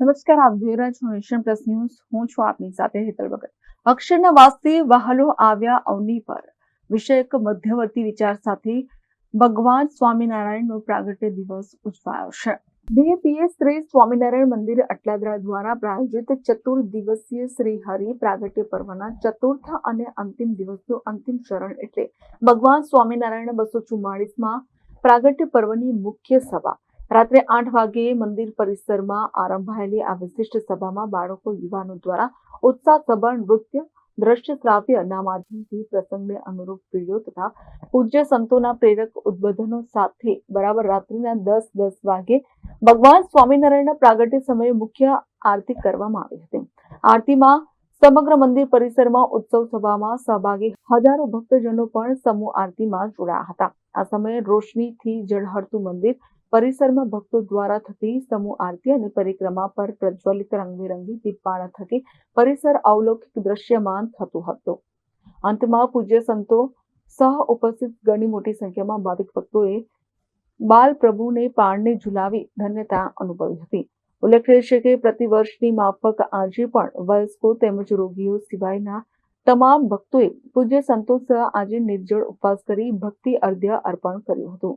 નમસ્કાર, આપ જોઈ રહ્યા છો નેશન પ્લસ ન્યૂઝ. હું છું આપની સાથે હેતલ ભગત. અક્ષરના વાસ્તે વહાલો આવ્યા અવની પર. વિષયક મધ્યવર્તી વિચાર સાથે ભગવાન સ્વામિનારાયણનો પ્રાગટ્ય દિવસ ઉજવાયો છે. બીએપીએ શ્રી સ્વામિનારાયણ મંદિર અટલાદરા દ્વારા પ્રાયોજિત ચતુર દિવસીય શ્રી હરિ પ્રાગટ્ય પર્વના ચતુર્થ અને અંતિમ દિવસનું અંતિમ ચરણ એટલે ભગવાન સ્વામિનારાયણ બસો ચુમ્માળીસમાં પ્રાગટ્ય પર્વની મુખ્ય સભા. રાત્રે આઠ વાગ્યે મંદિર પરિસરમાં આરંભાયેલી આ વિશિષ્ટ સભામાં બાળકો, યુવાનો દ્વારા ઉત્સાહસભર નૃત્ય, દ્રશ્ય શ્રાવ્યના માધ્યમથી પ્રસંગને અનુરૂપ વીડિયો તથા પૂજ્ય સંતોના પ્રેરક ઉદ્બોધનો સાથે બરાબર રાત્રિના દસ દસ વાગે ભગવાન સ્વામિનારાયણના પ્રાગટ્ય સમયે મુખ્ય આરતી કરવામાં આવી હતી. આરતીમાં સમગ્ર મંદિર પરિસરમાં ઉત્સવ સભામાં સહભાગી હજારો ભક્તજનો પણ સમૂહ આરતીમાં જોડાયા હતા. આ સમયે રોશનીથી ઝળહળતું મંદિર પરિસરમાં ભક્તો દ્વારા થતી સમૂહ આરતી અને પરિક્રમા પર પ્રજ્વલિત રંગબેરંગી દીપમાળા થકી પરિસર અવલૌકિક દ્રશ્યમાન થતું હતું. અંતમાં પૂજ્ય સંતો સહ ઉપસ્થિત ઘણી મોટી સંખ્યામાં ભાવિક ભક્તોએ બાલ પ્રભુને પાણને ઝુલાવી ધન્યતા અનુભવી હતી. ઉલ્લેખનીય છે કે પ્રતિવર્ષની માફક આજે પણ વયસ્કો તેમજ રોગીઓ સિવાયના તમામ ભક્તોએ પૂજ્ય સંતો સહ આજે નિર્જળ ઉપવાસ કરી ભક્તિ અર્ધ્ય અર્પણ કર્યું હતું.